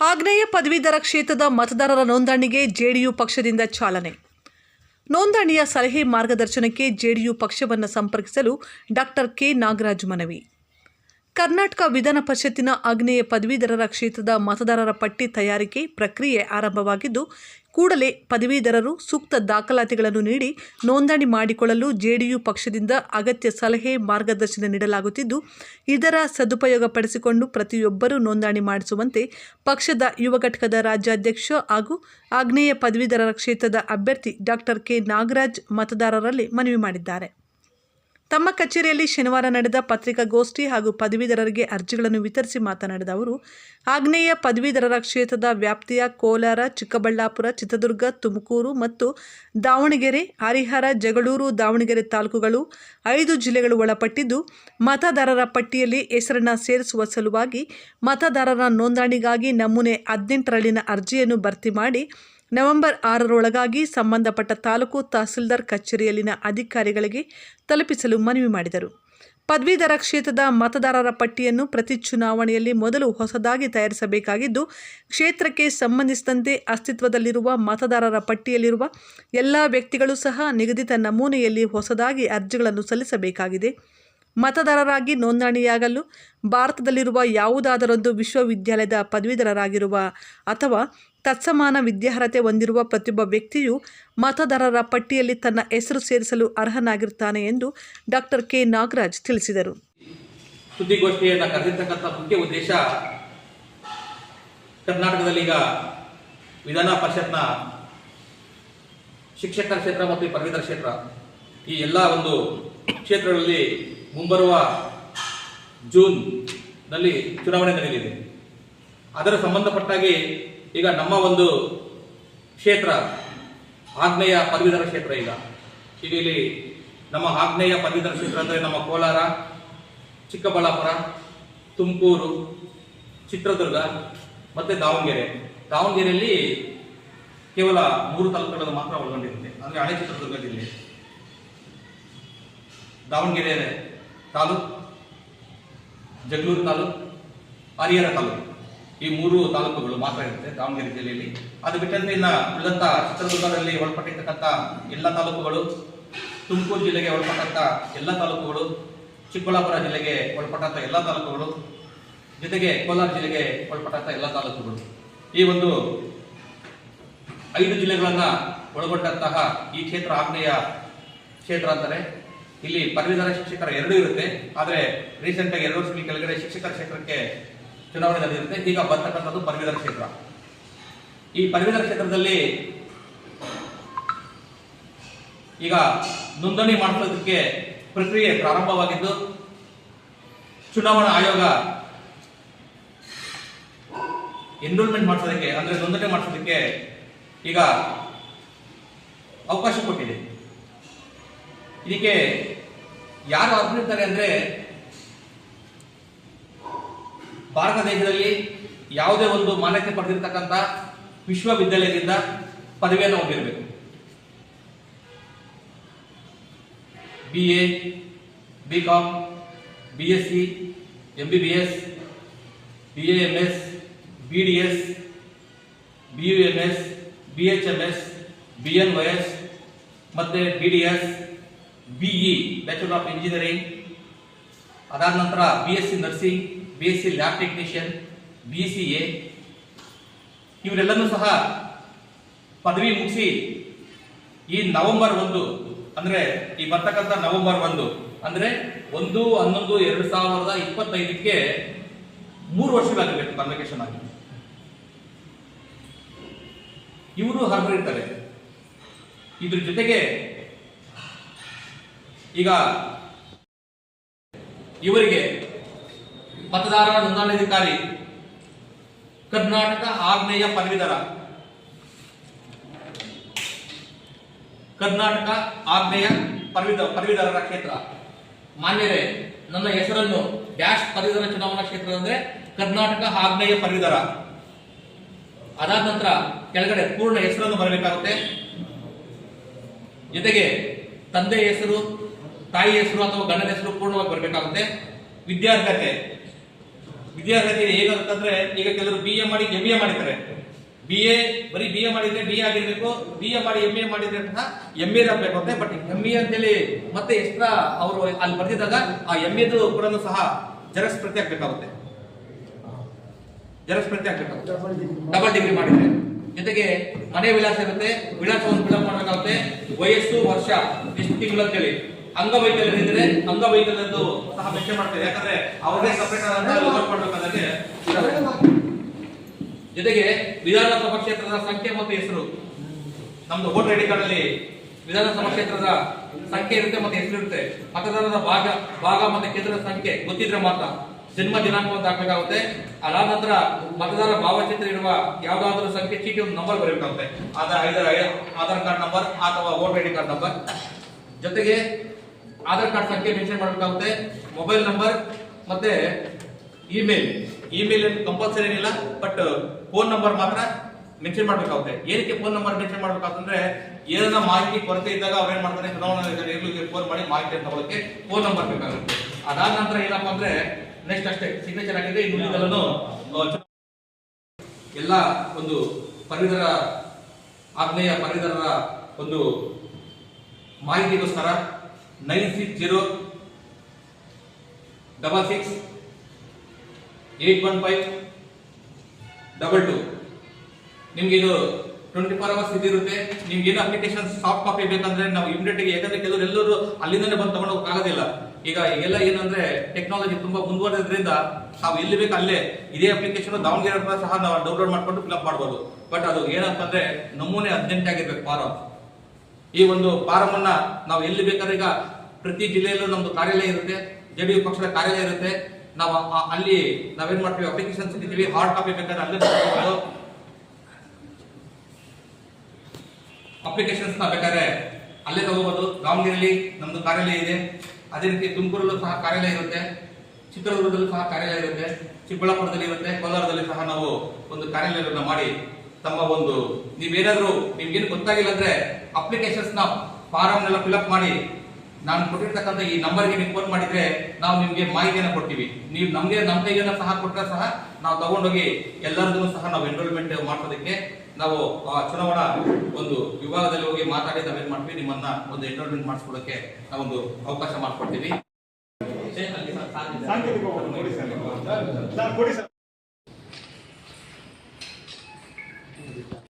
ಆಗ್ನೇಯ ಪದವೀಧರ ಕ್ಷೇತ್ರದ ಮತದಾರರ ನೋಂದಣಿಗೆ ಜೆಡಿಯು ಪಕ್ಷದಿಂದ ಚಾಲನೆ. ನೋಂದಣಿಯ ಸಲಹೆ ಮಾರ್ಗದರ್ಶನಕ್ಕೆ ಜೆಡಿಯು ಪಕ್ಷವನ್ನು ಸಂಪರ್ಕಿಸಲು ಡಾಕ್ಟರ್ ಕೆ. ನಾಗರಾಜ್ ಮನವಿ. ಕರ್ನಾಟಕ ವಿಧಾನ ಪರಿಷತ್ತಿನ ಆಗ್ನೇಯ ಪದವೀಧರರ ಕ್ಷೇತ್ರದ ಮತದಾರರ ಪಟ್ಟಿ ತಯಾರಿಕೆ ಪ್ರಕ್ರಿಯೆ ಆರಂಭವಾಗಿದ್ದು ಕೂಡಲೇ ಪದವೀಧರರು ಸೂಕ್ತ ದಾಖಲಾತಿಗಳನ್ನು ನೀಡಿ ನೋಂದಣಿ ಮಾಡಿಕೊಳ್ಳಲು ಜೆಡಿಯು ಪಕ್ಷದಿಂದ ಅಗತ್ಯ ಸಲಹೆ ಮಾರ್ಗದರ್ಶನ ನೀಡಲಾಗುತ್ತಿದ್ದು, ಇದರ ಸದುಪಯೋಗ ಪಡಿಸಿಕೊಂಡು ಪ್ರತಿಯೊಬ್ಬರೂ ನೋಂದಣಿ ಮಾಡಿಸುವಂತೆ ಪಕ್ಷದ ಯುವ ಘಟಕದ ರಾಜ್ಯಾಧ್ಯಕ್ಷ ಹಾಗೂ ಆಗ್ನೇಯ ಪದವೀಧರರ ಕ್ಷೇತ್ರದ ಅಭ್ಯರ್ಥಿ ಡಾಕ್ಟರ್ ಕೆ ನಾಗರಾಜ್ ಮತದಾರರಲ್ಲಿ ಮನವಿ ಮಾಡಿದ್ದಾರೆ. ತಮ್ಮ ಕಚೇರಿಯಲ್ಲಿ ಶನಿವಾರ ನಡೆದ ಪತ್ರಿಕಾಗೋಷ್ಠಿ ಹಾಗೂ ಪದವೀಧರರಿಗೆ ಅರ್ಜಿಗಳನ್ನು ವಿತರಿಸಿ ಮಾತನಾಡಿದ ಅವರು, ಆಗ್ನೇಯ ಪದವೀಧರರ ಕ್ಷೇತ್ರದ ವ್ಯಾಪ್ತಿಯ ಕೋಲಾರ, ಚಿಕ್ಕಬಳ್ಳಾಪುರ, ಚಿತ್ರದುರ್ಗ, ತುಮಕೂರು ಮತ್ತು ದಾವಣಗೆರೆ, ಹರಿಹರ, ಜಗಳೂರು, ದಾವಣಗೆರೆ ತಾಲೂಕುಗಳು ಐದು ಜಿಲ್ಲೆಗಳು ಒಳಪಟ್ಟಿದ್ದು, ಮತದಾರರ ಪಟ್ಟಿಯಲ್ಲಿ ಹೆಸರನ್ನು ಸೇರಿಸುವ ಸಲುವಾಗಿ ಮತದಾರರ ನೋಂದಣಿಗಾಗಿ ನಮೂನೆ ಹದಿನೆಂಟರಲ್ಲಿನ ಅರ್ಜಿಯನ್ನು ಭರ್ತಿ ಮಾಡಿ ನವೆಂಬರ್ ಆರರೊಳಗಾಗಿ ಸಂಬಂಧಪಟ್ಟ ತಾಲೂಕು ತಹಸೀಲ್ದಾರ್ ಕಚೇರಿಯಲ್ಲಿನ ಅಧಿಕಾರಿಗಳಿಗೆ ತಲುಪಿಸಲು ಮನವಿ ಮಾಡಿದರು. ಪದವೀಧರ ಕ್ಷೇತ್ರದ ಮತದಾರರ ಪಟ್ಟಿಯನ್ನು ಪ್ರತಿ ಚುನಾವಣೆಯಲ್ಲಿ ಮೊದಲು ಹೊಸದಾಗಿ ತಯಾರಿಸಬೇಕಾಗಿದ್ದು, ಕ್ಷೇತ್ರಕ್ಕೆ ಸಂಬಂಧಿಸಿದಂತೆ ಅಸ್ತಿತ್ವದಲ್ಲಿರುವ ಮತದಾರರ ಪಟ್ಟಿಯಲ್ಲಿರುವ ಎಲ್ಲ ವ್ಯಕ್ತಿಗಳು ಸಹ ನಿಗದಿತ ನಮೂನೆಯಲ್ಲಿ ಹೊಸದಾಗಿ ಅರ್ಜಿಗಳನ್ನು ಸಲ್ಲಿಸಬೇಕಾಗಿದೆ. ಮತದಾರರಾಗಿ ನೋಂದಣಿಯಾಗಲು ಭಾರತದಲ್ಲಿರುವ ಯಾವುದಾದರೊಂದು ವಿಶ್ವವಿದ್ಯಾಲಯದ ಪದವೀಧರರಾಗಿರುವ ಅಥವಾ ತತ್ಸಮಾನ ವಿದ್ಯಾರ್ಹತೆ ಹೊಂದಿರುವ ಪ್ರತಿಯೊಬ್ಬ ವ್ಯಕ್ತಿಯು ಮತದಾರರ ಪಟ್ಟಿಯಲ್ಲಿ ತನ್ನ ಹೆಸರು ಸೇರಿಸಲು ಅರ್ಹನಾಗಿರುತ್ತಾನೆ ಎಂದು ಡಾಕ್ಟರ್ ಕೆ. ನಾಗರಾಜ್ ತಿಳಿಸಿದರು. ಸುದ್ದಿಗೋಷ್ಠಿಯನ್ನು ಕರೆದಿರ್ತಕ್ಕಂಥ ಮುಖ್ಯ ಉದ್ದೇಶ ಕರ್ನಾಟಕದಲ್ಲಿ ಈಗ ವಿಧಾನ ಪರಿಷತ್ನ ಶಿಕ್ಷಕರ ಕ್ಷೇತ್ರ ಮತ್ತು ಪದವೀಧರ ಕ್ಷೇತ್ರ ಈ ಎಲ್ಲ ಒಂದು ಕ್ಷೇತ್ರಗಳಲ್ಲಿ ಮುಂಬರುವ ಜೂನ್ನಲ್ಲಿ ಚುನಾವಣೆ ನಡೆಯಲಿದೆ. ಅದರ ಸಂಬಂಧಪಟ್ಟಾಗಿ ಈಗ ನಮ್ಮ ಒಂದು ಕ್ಷೇತ್ರ, ಆಗ್ನೇಯ ಪದವೀಧರ ಕ್ಷೇತ್ರ ಈಗ. ಈಗ ಇಲ್ಲಿ ನಮ್ಮ ಆಗ್ನೇಯ ಪದವೀಧರ ಕ್ಷೇತ್ರ ಅಂದರೆ ನಮ್ಮ ಕೋಲಾರ, ಚಿಕ್ಕಬಳ್ಳಾಪುರ, ತುಮಕೂರು, ಚಿತ್ರದುರ್ಗ, ಮತ್ತು ದಾವಣಗೆರೆ. ದಾವಣಗೆರೆಯಲ್ಲಿ ಕೇವಲ ಮೂರು ತಾಲೂಕುಗಳನ್ನು ಮಾತ್ರ ಒಳಗೊಂಡಿರುತ್ತೆ. ಅಂದರೆ ಹಳೆ ಚಿತ್ರದುರ್ಗ ಜಿಲ್ಲೆ. ದಾವಣಗೆರೆ ತಾಲೂಕು, ಜಗಳೂರು ತಾಲೂಕು ಹರಿಹರ ತಾಲೂಕು. ಈ ಮೂರು ತಾಲೂಕುಗಳು ಮಾತ್ರ ಇರುತ್ತೆ ದಾವಣಗೆರೆ ಜಿಲ್ಲೆಯಲ್ಲಿ. ಅದು ಬಿಟ್ಟಂತೆ ಇನ್ನ ಉಳಿದಂತ ಚಿತ್ರದುರ್ಗದಲ್ಲಿ ಒಳಪಟ್ಟಿರ್ತಕ್ಕಂಥ ಎಲ್ಲ ತಾಲೂಕುಗಳು, ತುಮಕೂರು ಜಿಲ್ಲೆಗೆ ಒಳಪಟ್ಟಂಥ ಎಲ್ಲ ತಾಲೂಕುಗಳು, ಚಿಕ್ಕಬಳ್ಳಾಪುರ ಜಿಲ್ಲೆಗೆ ಒಳಪಟ್ಟಂಥ ಎಲ್ಲ ತಾಲೂಕುಗಳು, ಜೊತೆಗೆ ಕೋಲಾರ ಜಿಲ್ಲೆಗೆ ಒಳಪಟ್ಟಂಥ ಎಲ್ಲ ತಾಲೂಕುಗಳು. ಈ ಒಂದು ಐದು ಜಿಲ್ಲೆಗಳನ್ನು ಒಳಗೊಂಡಂತಹ ಈ ಕ್ಷೇತ್ರ ಆಗ್ನೇಯ ಕ್ಷೇತ್ರ ಅಂತಾರೆ ಇಲ್ಲಿ ಪದವೀಧರ ಶಿಕ್ಷಕರ ಎರಡೂ ಇರುತ್ತೆ. ಆದರೆ ರೀಸೆಂಟ್ ಆಗಿ ಎರಡು ವರ್ಷಗಳ ಕೆಳಗಡೆ ಶಿಕ್ಷಕರ ಕ್ಷೇತ್ರಕ್ಕೆ ಚುನಾವಣೆ ನಡೆಯುತ್ತೆ ಈಗ ಬರ್ತಕ್ಕಂಥದ್ದು ಪದವೀಧರ ಕ್ಷೇತ್ರ. ಈ ಪದವೀಧರ ಕ್ಷೇತ್ರದಲ್ಲಿ ಈಗ ನೋಂದಣಿ ಮಾಡಿಸೋದಕ್ಕೆ ಪ್ರಕ್ರಿಯೆ ಪ್ರಾರಂಭವಾಗಿದ್ದು, ಚುನಾವಣಾ ಆಯೋಗ ಎನ್ರೋಲ್ಮೆಂಟ್ ಮಾಡಿಸೋದಕ್ಕೆ, ಅಂದ್ರೆ ನೋಂದಣಿ ಮಾಡಿಸೋದಕ್ಕೆ ಈಗ ಅವಕಾಶ ಕೊಟ್ಟಿದೆ. ಇದಕ್ಕೆ ಯಾರು ಅರ್ಹರಿರ್ತಾರೆ ಅಂದ್ರೆ ಭಾರತ ದೇಶದಲ್ಲಿ ಯಾವುದೇ ಒಂದು ಮಾನ್ಯತೆ ಪಡೆದಿರ್ತಕ್ಕಂಥ ವಿಶ್ವವಿದ್ಯಾಲಯದಿಂದ ಪದವಿಯನ್ನು ಹೊಂದಿರಬೇಕು. B A B com B S C M B B S B A M S B D S B U M S B H M S B N Y S ಮತ್ತೆ B D S B E bachelor of engineering ಅದಾದ ನಂತರ B S C nursing B S C lab technician B C A ಇವರೆಲ್ಲನೂ ಸಹ ಪದವಿ ಮುಗಿಸಿ ಈ November ಒಂದು, ಅಂದರೆ ಈ ಬರ್ತಕ್ಕಂಥ ನವೆಂಬರ್ ಒಂದು, ಅಂದರೆ ಒಂದು, ಹನ್ನೊಂದು, ಎರಡು ಸಾವಿರದ ಇಪ್ಪತ್ತೈದಕ್ಕೆ ಮೂರು ವರ್ಷಗಳಾಗಬೇಕು ಕನ್ವಕೇಶನ್ ಆಗಿ. ಇವರು ಹಾಜರಿರ್ತಾರೆ ಇದ್ರ ಜೊತೆಗೆ ಈಗ ಇವರಿಗೆ ಮತದಾರರ ನೋಂದಣಾಧಿಕಾರಿ ಕರ್ನಾಟಕ ಆಗ್ನೇಯ ಪದವೀಧರ, ಕರ್ನಾಟಕ ಆಗ್ನೇಯ ಪದವೀಧ, ಪದವೀಧರರ ಕ್ಷೇತ್ರ. ಮಾನ್ಯರೇ, ನನ್ನ ಹೆಸರನ್ನು ಡ್ಯಾಶ್ ಪದವೀಧರ ಚುನಾವಣಾ ಕ್ಷೇತ್ರ ಅಂದ್ರೆ ಕರ್ನಾಟಕ ಆಗ್ನೇಯ ಪದವೀಧರ. ಅದಾದ ನಂತರ ಕೆಳಗಡೆ ಪೂರ್ಣ ಹೆಸರನ್ನು ಬರಬೇಕಾಗುತ್ತೆ. ಜೊತೆಗೆ ತಂದೆ ಹೆಸರು ತಾಯಿ ಹೆಸರು ಅಥವಾ ಗಂಡನ ಹೆಸರು ಪೂರ್ಣವಾಗಿ ಬರಬೇಕಾಗುತ್ತೆ. ವಿದ್ಯಾರ್ಹತೆ. ವಿದ್ಯಾರ್ಹತೆ ಹೇಗಂತಂದ್ರೆ ಈಗ ಕೆಲವರು ಬಿ ಎ ಮಾಡಿ ಎಂ ಎ ಮಾಡಿದ್ದಾರೆ ಬಿ ಎ ಬರೀ ಬಿ ಎ ಮಾಡಿದ್ರೆ ಬಿ ಎ ಆಗಿರ್ಬೇಕು ಬಿ ಎ ಮಾಡಿ ಎಂ ಎ ಮಾಡಿದ್ರೆ ಸಹ ಎಂ ಎ ಆಗ್ಬೇಕು ಅಂತ ಬಟ್ ಎಂ ಎ ಅಂತೇಳಿ ಮತ್ತೆ ಎಕ್ಸ್ಟ್ರಾ ಅವರು ಅಲ್ಲಿ ಬರ್ತಿದ್ದಾಗ ಆ ಎಂ ಎದು ಕೂಡ ಸಹ ಜರಸ್ ಪ್ರತಿ ಆಗ್ಬೇಕಾಗುತ್ತೆ ಜರಸ್ ಪ್ರತಿ ಆಗ್ಬೇಕಾಗುತ್ತೆ ಡಬಲ್ ಡಿಗ್ರಿ ಮಾಡಿದ್ರೆ. ಜೊತೆಗೆ ಮನೆ ವಿಳಾಸ ಇರುತ್ತೆ. ವಿಳಾಸವನ್ನು ಫಿಲಪ್ ಮಾಡಬೇಕಾಗುತ್ತೆ. ವಯಸ್ಸು ವರ್ಷ. ಎಷ್ಟು ತಿಂಗಳು ಅಂತೇಳಿ. ಅಂಗವೈಕಲ್ಯ ಇದ್ರೆ ಅಂಗವೈಕಲ್ಯದ್ದು ಸಹ ಮೆನ್ಷನ್ ಮಾಡ್ತಾರೆ ಯಾಕಂದ್ರೆ ಅವ್ರದೇ ಸಪರೇಟ್ ಮಾಡ್ಬೇಕಾದ್ರೆ ಜೊತೆಗೆ ವಿಧಾನಸಭಾ ಕ್ಷೇತ್ರದ ಸಂಖ್ಯೆ ಮತ್ತು ಹೆಸರು. ನಮ್ದು ವೋಟರ್ ಐಡಿ ಕಾರ್ಡ್ ಅಲ್ಲಿ ವಿಧಾನಸಭಾ ಕ್ಷೇತ್ರದ ಸಂಖ್ಯೆ ಇರುತ್ತೆ ಮತ್ತೆ ಹೆಸರು ಇರುತ್ತೆ. ಮತದಾರರ ಭಾಗ ಭಾಗ ಮತ್ತೆ ಕೇಂದ್ರದ ಸಂಖ್ಯೆ ಗೊತ್ತಿದ್ರೆ ಮಾತ್ರ ಜನ್ಮ ದಿನಾಂಕವನ್ನು ಹಾಕಬೇಕಾಗುತ್ತೆ ಅದಾದ ನಂತರ ಮತದಾರ ಭಾವಚಿತ್ರ ಇರುವ ಯಾವ್ದಾದ್ರು ಸಂಖ್ಯೆ ಚೀಟಿ ಒಂದು ನಂಬರ್ ಬರಬೇಕಾಗುತ್ತೆ. ಆಧಾರ್ ಆಧಾರ್ ಕಾರ್ಡ್ ನಂಬರ್ ಅಥವಾ ವೋಟರ್ ಐಡಿ ಕಾರ್ಡ್ ನಂಬರ್ ಜೊತೆಗೆ ಆಧಾರ್ ಕಾರ್ಡ್ ಸಂಖ್ಯೆ ಮೆನ್ಷನ್ ಮಾಡಬೇಕಾಗುತ್ತೆ. ಮೊಬೈಲ್ ನಂಬರ್ ಮತ್ತೆ ಇಮೇಲ್ ಇಮೇಲ್ ಕಂಪಲ್ಸರಿ ಏನಿಲ್ಲ ಬಟ್ ಫೋನ್ ನಂಬರ್ ಮಾತ್ರ ಮೆನ್ಷನ್ ಮಾಡಬೇಕಾಗುತ್ತೆ. ಏನಕ್ಕೆ ಫೋನ್ ನಂಬರ್ ಮೆನ್ಷನ್ ಮಾಡ್ಬೇಕಾಗ್ತಂದ್ರೆ ಏನನ್ನ ಮಾಹಿತಿ ಕೊರತೆ ಇದ್ದಾಗ ಅವ್ರೇನ್ ಮಾಡ್ತಾರೆ? ಚುನಾವಣಾ ಫೋನ್ ಮಾಡಿ ಮಾಹಿತಿ ತಗೊಳಕ್ಕೆ ಫೋನ್ ನಂಬರ್ ಬೇಕಾಗುತ್ತೆ. ಅದಾದ ನಂತರ ಏನಪ್ಪಾ ಅಂದ್ರೆ ನೆಕ್ಸ್ಟ್ ಅಷ್ಟೇ ಸಿಗ್ನೇಚರ್ ಆಗಿದೆ ಇನ್ನು ಎಲ್ಲ ಒಂದು ಪರಿಧರ ಆಗ್ನೇಯ ಪರಿಧರರ ಒಂದು ಮಾಹಿತಿಗೋಸ್ಕರ nine six zero double six eight one five double two. ನಿಮ್ಗೆ ಇದು ಟ್ವೆಂಟಿ ಫೋರ್ ಅವರ್ಸ್ ಇದಿರುತ್ತೆ. ನಿಮ್ಗೆ ಏನು ಅಪ್ಲಿಕೇಶನ್ ಸಾಫ್ಟ್ ಕಾಪಿ ಬೇಕಂದ್ರೆ ನಾವು ಇಮಿಡಿಯೇಟ್ ಯಾಕಂದ್ರೆ ಕೆಲವರು ಎಲ್ಲರೂ ಅಲ್ಲಿಂದಲೇ ಬಂದು ತಗೊಂಡು ಆಗೋದಿಲ್ಲ. ಈಗ ಎಲ್ಲ ಏನಂದ್ರೆ ಟೆಕ್ನಾಲಜಿ ತುಂಬಾ ಮುಂದುವರೆದ್ರಿಂದ ನಾವು ಎಲ್ಲಿ ಬೇಕು ಅಲ್ಲೇ ಇದೇ ಅಪ್ಲಿಕೇಶನ್ ದಾವಣಗೆರೆ ಸಹ ನಾವು ಡೌನ್ಲೋಡ್ ಮಾಡ್ಕೊಂಡು ಫಿಲ್ಅಪ್ ಮಾಡ್ಬೋದು. ಬಟ್ ಅದು ಏನಂತಂದ್ರೆ ನಮೂನೆ ಹದಿನೆಂಟು ಆಗಿರ್ಬೇಕು ಫಾರಂ ಈ ಒಂದು ಫಾರಂ ನಾವು ಎಲ್ಲಿ ಬೇಕಾದ್ರೆ ಈಗ ಪ್ರತಿ ಜಿಲ್ಲೆಯಲ್ಲೂ ನಮ್ದು ಕಾರ್ಯಾಲಯ ಇರುತ್ತೆ, ಜೆಡಿಯು ಪಕ್ಷದ ಕಾರ್ಯಾಲಯ ಇರುತ್ತೆ. ನಾವು ಅಲ್ಲಿ ನಾವೇನ್ ಮಾಡ್ತೀವಿ ಅಪ್ಲಿಕೇಶನ್ ಸಿಗ್ತೀವಿ ಹಾರ್ಡ್ ಕಾಪಿ ಬೇಕಾದ್ರೆ ಅಲ್ಲೇ ತಗೊಳ್ಬೋದು ಅಪ್ಲಿಕೇಶನ್ಸ್ ಬೇಕಾದ್ರೆ ಅಲ್ಲೇ ತಗೋಬಹುದು ದಾವಣಗೆರೆಯಲ್ಲಿ ನಮ್ದು ಕಾರ್ಯಾಲಯ ಇದೆ. ಅದೇ ರೀತಿ ತುಮಕೂರಲ್ಲೂ ಸಹ ಕಾರ್ಯಾಲಯ ಇರುತ್ತೆ. ಚಿತ್ರದುರ್ಗದಲ್ಲೂ ಸಹ ಕಾರ್ಯಾಲಯ ಇರುತ್ತೆ. ಚಿಕ್ಕಬಳ್ಳಾಪುರದಲ್ಲಿ ಇರುತ್ತೆ. ಕೋಲಾರದಲ್ಲಿ ಸಹ ನಾವು ಒಂದು ಕಾರ್ಯಾಲಯವನ್ನು ಮಾಡಿ ತಮ್ಮ ಒಂದು ನೀವೇನಾದ್ರೂ ನಿಮ್ಗೇನು ಗೊತ್ತಾಗಿಲ್ಲ ಅಂದ್ರೆ ಅಪ್ಲಿಕೇಶನ್ಸ್ನ ಫಾರಂ ನೆಲ್ಲ ಫಿಲ್ಅಪ್ ಮಾಡಿ ನಾನು ಕೊಟ್ಟಿರ್ತಕ್ಕಂಥ ಈ ನಂಬರ್ಗೆ ನೀವು ಫೋನ್ ಮಾಡಿದ್ರೆ ನಾವು ನಿಮ್ಗೆ ಮಾಹಿತಿಯನ್ನು ಕೊಡ್ತೀವಿ. ನೀವು ನಮ್ಗೆ ನಮ್ಮ ಕೈಯನ್ನು ಸಹ ಕೊಟ್ಟರೆ ಸಹ ನಾವು ತಗೊಂಡೋಗಿ ಎಲ್ಲರಿಗೂ ಸಹ ನಾವು ಎನ್ರೋಲ್ಮೆಂಟ್ ಮಾಡೋದಕ್ಕೆ ನಾವು ಆ ಚುನಾವಣಾ ಒಂದು ವಿಭಾಗದಲ್ಲಿ ಹೋಗಿ ಮಾತಾಡಿ ನಾವೇನ್ ಮಾಡ್ತೀವಿ ನಿಮ್ಮನ್ನ ಒಂದು ಎನ್ರೋಲ್ಮೆಂಟ್ ಮಾಡಿಸ್ಕೊಡಕ್ಕೆ ನಾವೊಂದು ಅವಕಾಶ ಮಾಡ್ಕೊಡ್ತೀವಿ.